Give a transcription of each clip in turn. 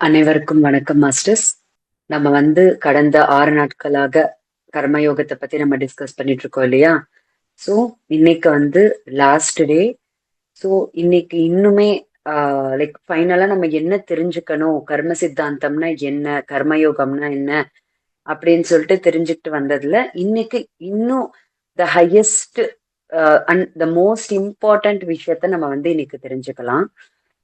அனைவருக்கும் வணக்கம் மாஸ்டர்ஸ். நம்ம வந்து கடந்த ஆறு நாட்களாக கர்மயோகத்தை பத்தி நம்ம டிஸ்கஸ் பண்ணிட்டு இருக்கோம் இல்லையா? ஸோ இன்னைக்கு வந்து லாஸ்ட் டே ஸோ இன்னைக்கு இன்னுமே லைக் ஃபைனலா நம்ம என்ன தெரிஞ்சுக்கணும்? கர்ம சித்தாந்தம்னா என்ன? கர்மயோகம்னா என்ன? அப்படின்னு சொல்லிட்டு தெரிஞ்சுக்கிட்டு வந்ததுல இன்னைக்கு இன்னும் the highest and the most important விஷயத்த நம்ம வந்து இன்னைக்கு தெரிஞ்சுக்கலாம்.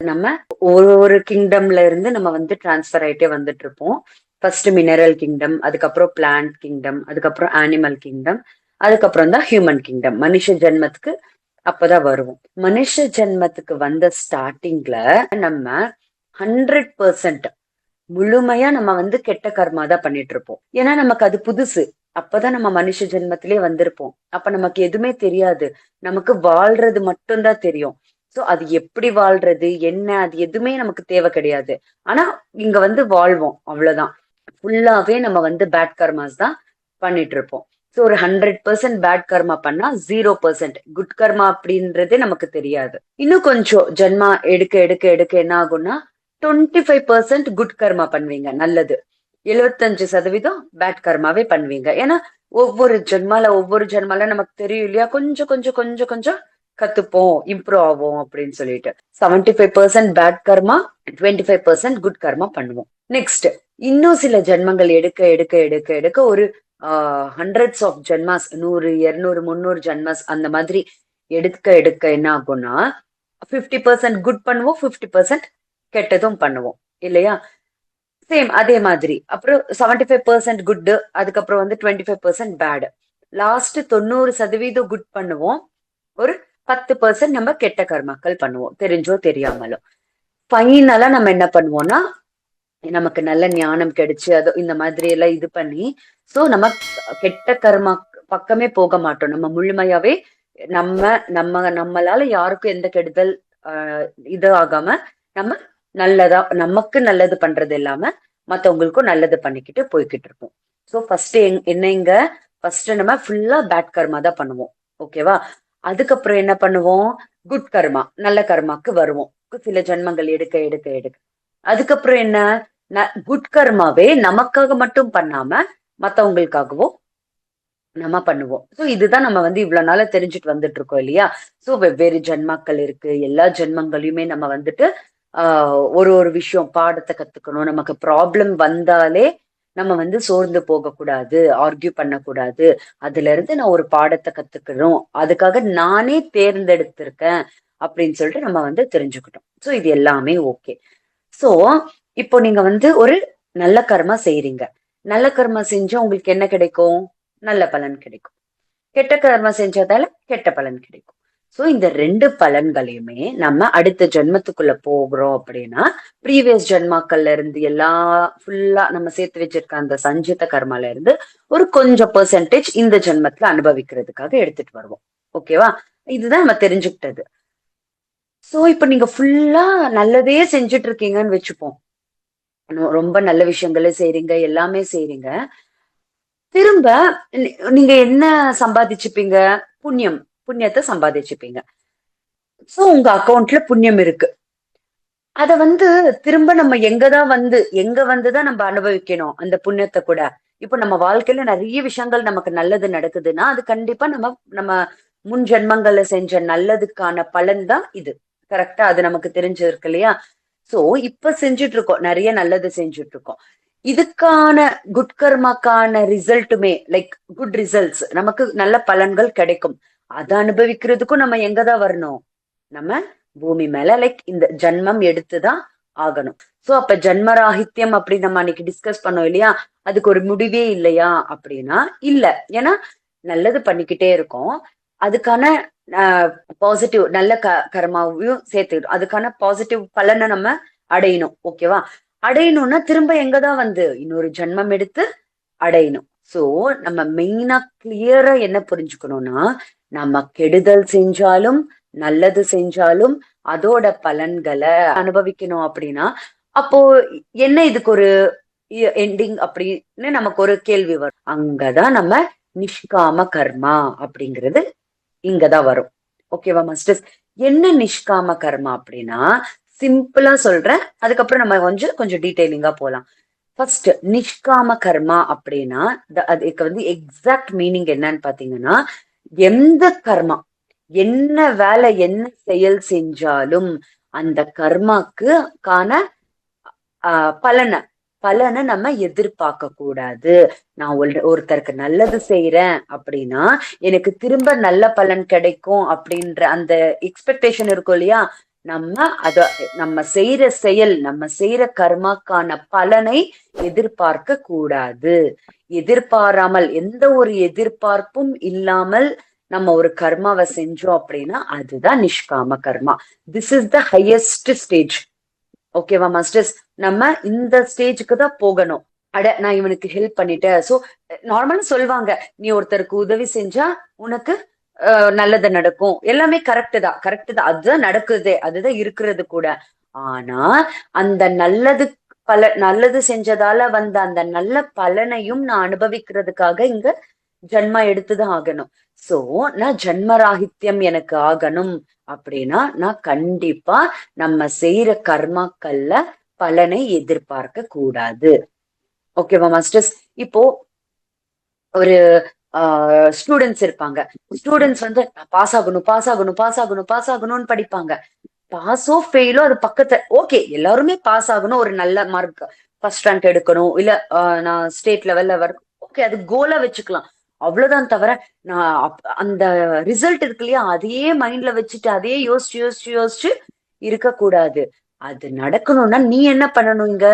நம்ம ஒரு ஒரு கிங்டம்ல இருந்து நம்ம வந்து டிரான்ஸ்ஃபர் ஆயிட்டே வந்துட்டு இருப்போம் ஃபர்ஸ்ட் மினரல் கிங்டம் அதுக்கப்புறம் பிளான்ட் கிங்டம் அதுக்கப்புறம் அனிமல் கிங்டம் அதுக்கப்புறம் தான் ஹியூமன் கிங்டம் மனுஷ ஜென்மத்துக்கு அப்பதான் வருவோம். மனுஷ ஜென்மத்துக்கு வந்த ஸ்டார்டிங்ல நம்ம ஹண்ட்ரட் பர்சன்ட் முழுமையா நம்ம வந்து கெட்ட கர்மா தான் பண்ணிட்டு இருப்போம் ஏன்னா நமக்கு அது புதுசு. அப்பதான் நம்ம மனுஷ ஜென்மத்திலே வந்திருப்போம். அப்ப நமக்கு எதுவுமே தெரியாது. நமக்கு வாழ்றது மட்டும்தான் தெரியும். சோ அது எப்படி வாழ்றது? என்ன? அது எதுவுமே நமக்கு தேவை கிடையாது. ஆனா இங்க வந்து வாழ்வோம். அவ்வளவுதான். ஃபுல்லாவே நம்ம வந்து பேட் கர்மாஸ் தான் பண்ணிட்டு இருப்போம் ஸோ ஒரு ஹண்ட்ரட் பர்சன்ட் பேட் கர்மா பண்ணா ஜீரோ பர்சன்ட் குட் கர்மா அப்படின்றதே நமக்கு தெரியாது. இன்னும் கொஞ்சம் ஜென்மா எடுக்க எடுக்க எடுக்க என்ன ஆகும்னா twenty five percent good karma பண்ணுவீங்க. நல்லது. எழுபத்தஞ்சு சதவீதம் பேட் கர்மாவே பண்ணுவீங்க. ஏன்னா ஒவ்வொரு ஜென்மால ஒவ்வொரு ஜென்மால நமக்கு தெரியும் இல்லையா? கொஞ்சம் கொஞ்சம் கொஞ்சம் கொஞ்சம் கத்துப்போம் இம்ப்ரூவ் ஆகும் அப்படின்னு சொல்லிட்டு. Seventy five percent bad karma twenty five percent good karma பண்ணுவோம். நெக்ஸ்ட் இன்னும் சில ஜென்மங்கள் எடுக்க எடுக்க எடுக்க எடுக்க ஒரு ஹண்ட்ரட்ஸ் ஆஃப் ஜென்மாஸ் நூறு இருநூறு முந்நூறு ஜென்மாஸ் அந்த மாதிரி எடுக்க எடுக்க என்ன ஆகும்னா ஃபிஃப்டி பர்சன்ட் குட் பண்ணுவோம் ஃபிஃப்டி பர்சன்ட் கெட்டதும் பண்ணுவோம். இல்லையா? சேம் அதே மாதிரி. அப்புறம் செவன்டி ஃபைவ் பர்சன்ட் குட் அதுக்கப்புறம் வந்து twenty five percent bad last தொண்ணூறு சதவீதம் குட் பண்ணுவோம். ஒரு பத்து பர்சன்ட் நம்ம கெட்ட கர்மாக்கள் பண்ணுவோம். தெரிஞ்சோ தெரியாமலோ. ஃபைனலா நம்ம என்ன பண்ணுவோம்னா நமக்கு நல்ல ஞானம் கிடைச்சு அதோ இந்த மாதிரி எல்லாம் இது பண்ணி சோ நம்ம கெட்ட கர்மா பக்கமே போக மாட்டோம். நம்ம முழுமையாவே நம்ம நம்ம நம்மளால யாருக்கும் எந்த கெடுதல் ஆஹ் இது ஆகாம நம்ம நல்லதா நமக்கு நல்லது பண்றது இல்லாம மத்தவங்களுக்கும் நல்லது பண்ணிக்கிட்டு போய்கிட்டு இருப்போம். ஸோ ஃபர்ஸ்ட் என்னங்க ஃபர்ஸ்ட் நம்ம ஃபுல்லா பேட் கர்மா தான் பண்ணுவோம். ஓகேவா அதுக்கப்புறம் என்ன பண்ணுவோம்? குட் கர்மா நல்ல கர்மாக்கு வருவோம். சில ஜென்மங்கள் எடுக்க எடுக்க எடுக்க. அதுக்கப்புறம் என்ன? குட் கர்மாவே நமக்காக மட்டும் பண்ணாம மத்தவங்களுக்காகவும் நம்ம பண்ணுவோம். சோ இதுதான் நம்ம வந்து இவ்வளவு நாள தெரிஞ்சுட்டு வந்துட்டு இருக்கோம் இல்லையா? சோ வெவ்வேறு ஜென்மாக்கள் இருக்கு. எல்லா ஜென்மங்களையுமே நம்ம வந்துட்டு ஒரு ஒரு விஷயம் பாடத்தை கத்துக்கணும். நமக்கு ப்ராப்ளம் வந்தாலே நம்ம வந்து சோர்ந்து போகக்கூடாது ஆர்கியூ பண்ணக்கூடாது. அதுல இருந்து நான் ஒரு பாடத்தை கத்துக்கணும். அதுக்காக நானே தேர்ந்தெடுத்திருக்கேன் அப்படின்னு சொல்லிட்டு நம்ம வந்து தெரிஞ்சுக்கிட்டோம். ஸோ இது எல்லாமே ஓகே ஸோ இப்போ நீங்க வந்து ஒரு நல்ல கர்மா செய்யறீங்க நல்ல கர்மா செஞ்சா உங்களுக்கு என்ன கிடைக்கும்? நல்ல பலன் கிடைக்கும். கெட்ட கர்மா செஞ்சதால கெட்ட பலன் கிடைக்கும். சோ இந்த ரெண்டு பலன்களையுமே நம்ம அடுத்த ஜென்மத்துக்குள்ள போகிறோம் அப்படின்னா ப்ரீவியஸ் ஜென்மாக்கள்ல இருந்து எல்லா ஃபுல்லா நம்ம சேர்த்து வச்சிருக்க அந்த சஞ்சித கர்மால இருந்து ஒரு கொஞ்சம் பெர்சன்டேஜ் இந்த ஜென்மத்துல அனுபவிக்கிறதுக்காக எடுத்துட்டு வருவோம். ஓகேவா இதுதான் நம்ம தெரிஞ்சுக்கிட்டது. சோ இப்ப நீங்க ஃபுல்லா நல்லதே செஞ்சுட்டு இருக்கீங்கன்னு வச்சுப்போம். ரொம்ப நல்ல விஷயங்களே செய்றீங்க எல்லாமே செய்றீங்க. திரும்ப நீங்க என்ன சம்பாதிச்சுப்பீங்க? புண்ணியம். புண்ணியத்தை சம்பாதிச்சுப்பீங்க. சோ உங்க அக்கௌண்ட்ல புண்ணியம் இருக்கு. அத வந்து திரும்ப நம்ம எங்கதான் வந்து எங்க வந்துதான் நம்ம அனுபவிக்கணும் அந்த புண்ணியத்தை கூட. இப்ப நம்ம வாழ்க்கையில நிறைய விஷயங்கள் நமக்கு நல்லது நடக்குதுன்னா அது கண்டிப்பா நம்ம நம்ம முன் ஜென்மங்கள்ல செஞ்ச நல்லதுக்கான பலன் தான் இது. கரெக்டா அது நமக்கு தெரிஞ்சிருக்கு இல்லையா? சோ இப்ப செஞ்சுட்டு இருக்கோம் நிறைய நல்லது செஞ்சுட்டு இருக்கோம் இதுக்கான குட் கர்மாக்கான ரிசல்ட்டுமே லைக் குட் ரிசல்ட்ஸ் நமக்கு நல்ல பலன்கள் கிடைக்கும். அதை அனுபவிக்கிறதுக்கும் நம்ம எங்கதான் வரணும்? நம்ம பூமி மேல லைக் இந்த ஜன்மம் எடுத்துதான் ஆகணும். சோ அப்ப ஜன்மராகித்யம் அப்படி நம்ம அன்னைக்கு டிஸ்கஸ் பண்ணோம் இல்லையா? அதுக்கு ஒரு முடிவே இல்லையா அப்படின்னா இல்ல. ஏன்னா நல்லது பண்ணிக்கிட்டே இருக்கோம். அதுக்கான பாசிட்டிவ் நல்ல க கர்மாவையும் சேர்த்துக்கணும் அதுக்கான பாசிட்டிவ் பலனை நம்ம அடையணும். ஓகேவா அடையணும்னா திரும்ப எங்கதான் வந்து? இன்னொரு ஜென்மம் எடுத்து அடையணும். சோ நம்ம மெயினா கிளியரா என்ன புரிஞ்சுக்கணும்னா நம்ம கெடுதல் செஞ்சாலும் நல்லது செஞ்சாலும் அதோட பலன்களை அனுபவிக்கணும் அப்படின்னா அப்போ என்ன இதுக்கு ஒரு எண்டிங் அப்படின்னு நமக்கு ஒரு கேள்வி வரும். அங்கதான் நம்ம நிஷ்காம கர்மா அப்படிங்கிறது இங்கதான் வரும். ஓகேவா மாஸ்டர்ஸ் என்ன நிஷ்காம கர்மா அப்படின்னா சிம்பிளா சொல்றேன். அதுக்கப்புறம் நம்ம கொஞ்சம் கொஞ்சம் டீடைலிங்கா போலாம். ஃபர்ஸ்ட் நிஷ்காம கர்மா அப்படின்னா அதுக்கு வந்து எக்ஸாக்ட் மீனிங் என்னன்னு பாத்தீங்கன்னா எந்த கர்மா என்ன வேலை என்ன செயல் செஞ்சாலும் அந்த கர்மாக்கு கான பலனை பலனை நம்ம எதிர்பார்க்க கூடாது. நான் ஒருத்தருக்கு நல்லது செய்யறேன் அப்படின்னா எனக்கு திரும்ப நல்ல பலன் கிடைக்கும் அப்படின்ற அந்த எக்ஸ்பெக்டேஷன் இருக்கும் இல்லையா? நம்ம அத நம்ம செய்யற செயல் நம்ம செய்யற கர்மாக்கான பலனை எதிர்பார்க்க கூடாது. எதிர்பாராமல் எந்த ஒரு எதிர்பார்ப்பும் இல்லாமல் நம்ம ஒரு கர்மாவை செஞ்சோம் அப்படின்னா அதுதான் nishkama karma. This is the highest stage ஓகேவா மாஸ்டர்ஸ் நம்ம இந்த ஸ்டேஜுக்கு தான் போகணும். அட நான் இவனுக்கு ஹெல்ப் பண்ணிட்டேன். சோ நார்மலா சொல்லுவாங்க நீ ஒருத்தருக்கு உதவி செஞ்சா உனக்கு நல்லது நடக்கும். எல்லாமே கரெக்ட் தான். கரெக்ட் தான். அதுதான் நடக்குது. அதுதான் இருக்கிறது கூட. ஆனா அந்த நல்லது பல நல்லது செஞ்சதால வந்த அந்த நல்ல பலனையும் நான் அனுபவிக்கிறதுக்காக இங்க ஜென்மா எடுத்துதான் ஆகணும். சோ நான் ஜென்மராகித்யம் எனக்கு ஆகணும் அப்படின்னா நான் கண்டிப்பா நம்ம செய்யற கர்மாக்கள்ல பலனை எதிர்பார்க்க கூடாது. ஓகேவா மாஸ்டர்ஸ் இப்போ ஒரு ஸ்டூடெண்ட்ஸ் இருப்பாங்க. ஸ்டூடெண்ட்ஸ் வந்து பாஸ் ஆகணும் பாஸ் ஆகணும் பாஸ் ஆகணும் பாஸ் ஆகணும்னு படிப்பாங்க. பாஸோ ஃபெயிலோ அது பக்கத்துல ஓகே எல்லாருமே பாஸ் ஆகணும் ஒரு நல்ல மார்க் ஃபர்ஸ்ட் ரேங்க் எடுக்கணும் இல்ல நான் ஸ்டேட் லெவல்ல வர ஓகே அது கோலா வச்சுக்கலாம். அவ்வளவுதான் தவிர நான் அந்த ரிசல்ட் இருக்கு இல்லையா அதையே மைண்ட்ல வச்சுட்டு அதையே யோசிச்சு யோசிச்சு யோசிச்சு இருக்கக்கூடாது. அது நடக்கணும்னா நீ என்ன பண்ணணும் இங்க?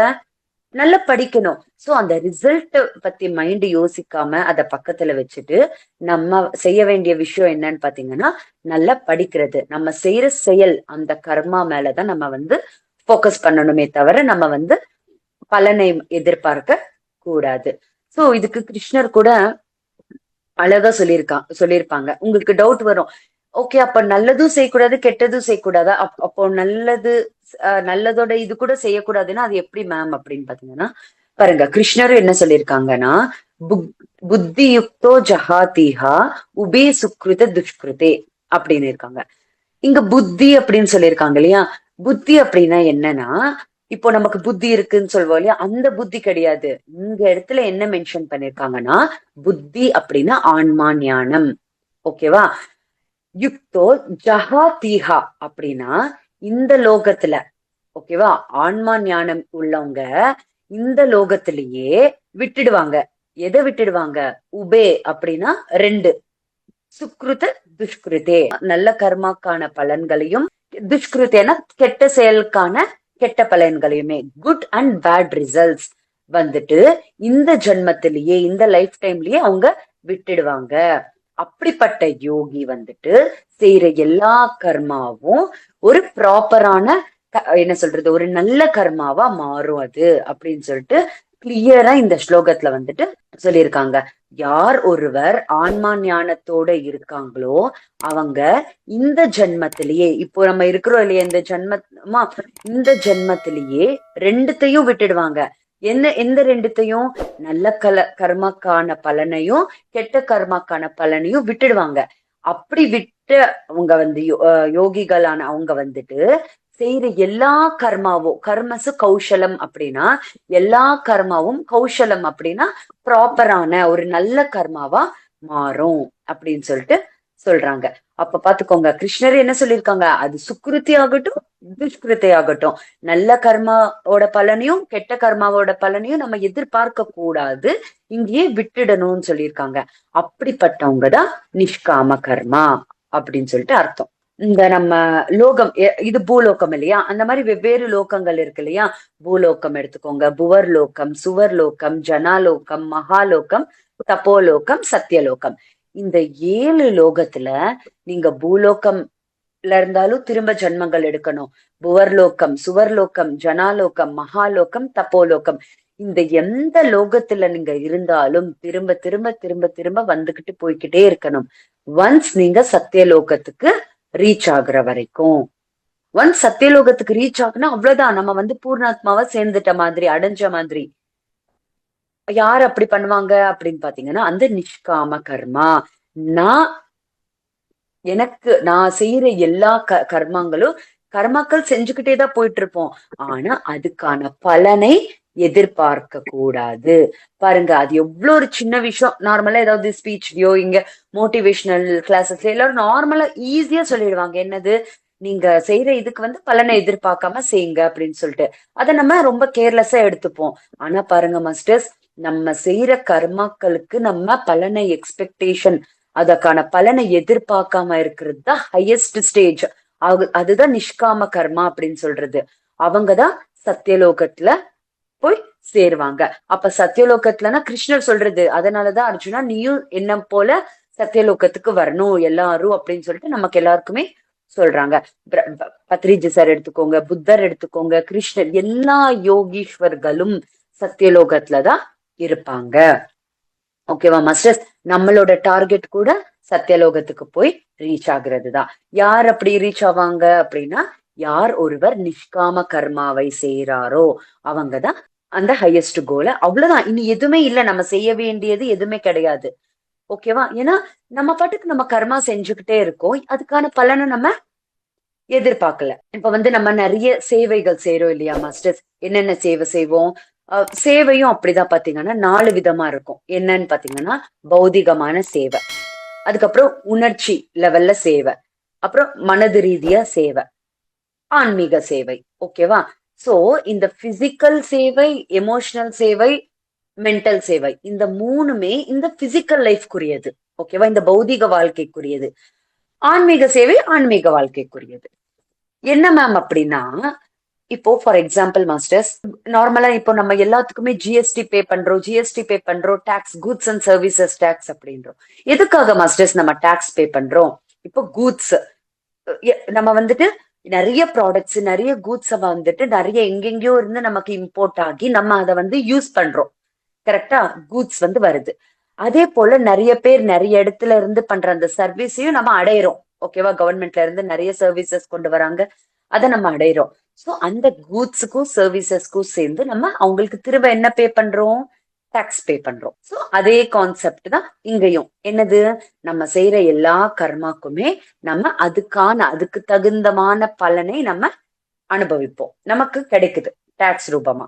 நல்லா படிக்கணும். சோ அந்த ரிசல்ட் பத்தி மைண்ட் யோசிக்காம அத பக்கத்துல வச்சுட்டு நம்ம செய்ய வேண்டிய விஷயம் என்னன்னு பாத்தீங்கன்னா நல்லா படிக்கிறது. நம்ம செய்யற செயல் அந்த கர்மா மேலதான் நம்ம வந்து போக்கஸ் பண்ணணுமே தவிர நம்ம வந்து பலனை எதிர்பார்க்க கூடாது. சோ இதுக்கு கிருஷ்ணர் கூட அழகா சொல்லியிருக்கான் சொல்லியிருப்பாங்க. உங்களுக்கு டவுட் வரும். ஓகே அப்ப நல்லதும் செய்யக்கூடாது கெட்டதும் செய்யக்கூடாதா? அப்போ நல்லது நல்லதோட இது கூட செய்யக்கூடாதுன்னா அது எப்படி மேம் அப்படின்னு பாத்தீங்கன்னா பாருங்க கிருஷ்ணரும் என்ன சொல்லியிருக்காங்கன்னா புத்தி யுக்தோ ஜஹாதிஹா உபே சுக்ருத துஷ்கிருதே அப்படின்னு இருக்காங்க. இங்க புத்தி அப்படின்னு சொல்லியிருக்காங்க இல்லையா? புத்தி அப்படின்னா என்னன்னா இப்போ நமக்கு புத்தி இருக்குன்னு சொல்வோம் இல்லையா? அந்த புத்தி கிடையாது. இந்த இடத்துல என்ன மென்ஷன் பண்ணிருக்காங்கன்னா புத்தி அப்படின்னா ஆன்மா ஞானம். ஓகேவா? யுக்தோ ஜஹா தீஹா அப்படின்னா இந்த லோகத்துல ஓகேவா ஆன்மா ஞானம் உள்ளவங்க இந்த லோகத்திலேயே விட்டுடுவாங்க. எதை விட்டுடுவாங்க? உபே அப்படின்னா ரெண்டு. சுக்ருத துஷ்கிருதே. நல்ல கர்மாக்கான பலன்களையும் துஷ்கிருத்தேனா கெட்ட செயலுக்கான கெட்ட பலன்களையுமே குட் அண்ட் பேட் ரிசல்ட்ஸ் வந்துட்டு இந்த ஜென்மத்திலேயே இந்த லைஃப் டைம்லயே அவங்க விட்டுடுவாங்க. அப்படிப்பட்ட யோகி வந்துட்டு செய்யற எல்லா கர்மாவும் ஒரு ப்ராப்பரான என்ன சொல்றது ஒரு நல்ல கர்மாவா மாறும் அது அப்படின்னு சொல்லிட்டு கிளியரா இந்த ஸ்லோகத்துல வந்துட்டு சொல்லியிருக்காங்க. யார் ஒருவர் ஆன்மா ஞானத்தோட இருக்காங்களோ அவங்க இந்த ஜென்மத்திலேயே இப்போ நம்ம இருக்கிறோம் இல்லையா இந்த ஜென்மமா இந்த ஜென்மத்திலேயே ரெண்டுத்தையும் விட்டுடுவாங்க. என்ன எந்த ரெண்டுத்தையும் நல்ல கல கர்மாக்கான பலனையும் கெட்ட கர்மாக்கான பலனையும் விட்டுடுவாங்க. அப்படி விட்டு அவங்க வந்து யோகிகளான அவங்க வந்துட்டு செய்யற எல்லா கர்மாவும் கர்மசு கௌசலம் அப்படின்னா எல்லா கர்மாவும் கௌசலம் அப்படின்னா ப்ராப்பரான ஒரு நல்ல கர்மாவா மாறும் அப்படின்னு சொல்லிட்டு சொல்றாங்க. அப்ப பாத்துக்கோங்க கிருஷ்ணர் என்ன சொல்லியிருக்காங்க? அது சுக்ருத்தி ஆகட்டும் துஷ்கிருத்தி ஆகட்டும். நல்ல கர்மாவோட பலனையும் கெட்ட கர்மாவோட பலனையும் நம்ம எதிர்பார்க்க கூடாது. இங்கேயே விட்டுடணும்னு சொல்லியிருக்காங்க. அப்படிப்பட்டவங்க தான் நிஷ்காம கர்மா அப்படின்னு சொல்லிட்டு அர்த்தம். இந்த நம்ம லோகம் இது பூலோகம் இல்லையா? அந்த மாதிரி வெவ்வேறு லோகங்கள் இருக்கு இல்லையா? பூலோகம் எடுத்துக்கோங்க. புவர் லோகம் சுவர் லோகம் ஜனாலோகம் மகாலோகம் தப்போலோகம் சத்தியலோகம் இந்த ஏழு லோகத்துல நீங்க பூலோகம்ல இருந்தாலும் திரும்ப ஜென்மங்கள் எடுக்கணும். புவர்லோகம் சுவர்லோகம் ஜனாலோகம் மகாலோகம் தப்போலோகம். இந்த எந்த லோகத்துல நீங்க இருந்தாலும் திரும்ப திரும்ப திரும்ப திரும்ப வந்துகிட்டு போய்கிட்டே இருக்கணும். ஒன்ஸ் நீங்க சத்தியலோகத்துக்கு ரீச் ஆகுற வரைக்கும். ஒன்ஸ் சத்தியலோகத்துக்கு ரீச் ஆகுனா அவ்வளவுதான். நம்ம வந்து பூர்ணாத்மாவை சேர்ந்துட்ட மாதிரி அடைஞ்ச மாதிரி. யார் அப்படி பண்ணுவாங்க அப்படின்னு பாத்தீங்கன்னா அந்த நிஷ்காம கர்மா. நான் எனக்கு நான் செய்யற எல்லா க கர்மங்களும் கர்மாக்கள் செஞ்சுக்கிட்டே தான் போயிட்டு இருப்போம் ஆனா அதுக்கான பலனை எதிர்பார்க்க கூடாது. பாருங்க அது எவ்வளவு ஒரு சின்ன விஷயம். நார்மலா ஏதாவது ஸ்பீச்லயோ இங்க மோட்டிவேஷனல் கிளாஸஸ்ல எல்லாரும் நார்மலா ஈஸியா சொல்லிடுவாங்க. என்னது? நீங்க செய்யற இதுக்கு வந்து பலனை எதிர்பார்க்காம செய்யுங்க அப்படின்னு சொல்லிட்டு. அதை நம்ம ரொம்ப கேர்லெஸ்ஸா எடுத்துப்போம். ஆனா பாருங்க மாஸ்டர்ஸ் நம்ம செய்யற கர்மாக்களுக்கு நம்ம பலனை எக்ஸ்பெக்டேஷன் அதற்கான பலனை எதிர்பார்க்காம இருக்கிறது தான் ஹையஸ்ட் ஸ்டேஜ் அதுதான் நிஷ்காம கர்மா அப்படின்னு சொல்றது. அவங்கதான் சத்தியலோகத்துல போய் சேருவாங்க. அப்ப சத்தியலோகத்துலனா கிருஷ்ணர் சொல்றது. அதனாலதான் அர்ஜுனா நீயும் என்ன போல சத்தியலோகத்துக்கு வரணும் எல்லாரும் அப்படின்னு சொல்லிட்டு நமக்கு எல்லாருக்குமே சொல்றாங்க. பத்ரிஜி சார் எடுத்துக்கோங்க புத்தர் எடுத்துக்கோங்க கிருஷ்ணர் எல்லா யோகீஸ்வர்களும் சத்தியலோகத்துலதான் இருப்பாங்க. ஓகேவா மாஸ்டர்ஸ் நம்மளோட டார்கெட் கூட சத்தியலோகத்துக்கு போய் ரீச் ஆகுறது தான் யார் அப்படி ரீச் ஆவாங்க அப்படின்னா யார் ஒருவர் நிஷ்காம கர்மாவை செய்யறாரோ அவங்கதான் அந்த ஹையஸ்ட் கோல அவ்வளவுதான். இனி எதுவுமே இல்ல. நம்ம செய்ய வேண்டியது எதுவுமே கிடையாது. ஓகேவா ஏன்னா நம்ம பாட்டுக்கு நம்ம கர்மா செஞ்சுக்கிட்டே இருக்கோம். அதுக்கான பலனை நம்ம எதிர்பார்க்கல. இப்ப வந்து நம்ம நிறைய சேவைகள் செய்யறோம் இல்லையா மாஸ்டர்ஸ் என்னென்ன சேவை செய்வோம்? சேவையும் அப்படிதான் பாத்தீங்கன்னா நாலு விதமா இருக்கும். என்னன்னு பாத்தீங்கன்னா பௌதிகமான சேவை. அதுக்கப்புறம் உணர்ச்சி லெவல்ல சேவை. அப்புறம் மனது ரீதியா சேவை. ஆன்மீக சேவை. ஓகேவா சோ இந்த பிசிக்கல் சேவை எமோஷனல் சேவை மென்டல் சேவை இந்த மூணுமே இந்த பிசிக்கல் லைஃப்க்குரியது ஓகேவா இந்த பௌதிக வாழ்க்கைக்குரியது. ஆன்மீக சேவை ஆன்மீக வாழ்க்கைக்குரியது. என்ன மேம் அப்படின்னா இப்போ ஃபார் எக்ஸாம்பிள் மாஸ்டர்ஸ் நார்மலா இப்போ நம்ம எல்லாத்துக்குமே ஜிஎஸ்டி பே பண்றோம் ஜிஎஸ்டி பே பண்றோம் tax goods and services tax அப்படின்றோம். எதுக்காக மாஸ்டர்ஸ் நம்ம டாக்ஸ் பே பண்றோம்? இப்போ கூட்ஸ் நம்ம வந்துட்டு நிறைய ப்ராடக்ட்ஸ் நிறைய கூட்ஸ் வந்துட்டு நிறைய எங்கெங்கயோ இருந்து நமக்கு இம்போர்ட் ஆகி நம்ம அதை வந்து யூஸ் பண்றோம். கரெக்டா கூட்ஸ் வந்து வருது. அதே போல நிறைய பேர் நிறைய இடத்துல இருந்து பண்ற அந்த சர்வீஸையும் நம்ம அடையிறோம். ஓகேவா கவர்மெண்ட்ல இருந்து நிறைய சர்வீசஸ் கொண்டு வராங்க. அதை நம்ம அடையிறோம். ஸோ அந்த கூட்ஸுக்கும் சர்வீசஸ்க்கும் சேர்ந்து நம்ம அவங்களுக்கு திரும்ப என்ன பே பண்றோம்? டாக்ஸ் பே பண்றோம். ஸோ அதே கான்செப்ட் தான் இங்கேயும். என்னது? நம்ம செய்யற எல்லா கர்மாக்குமே நம்ம அதுக்கான அதுக்கு தகுந்தமான பலனை நம்ம அனுபவிப்போம். நமக்கு கிடைக்குது. டாக்ஸ் ரூபமா.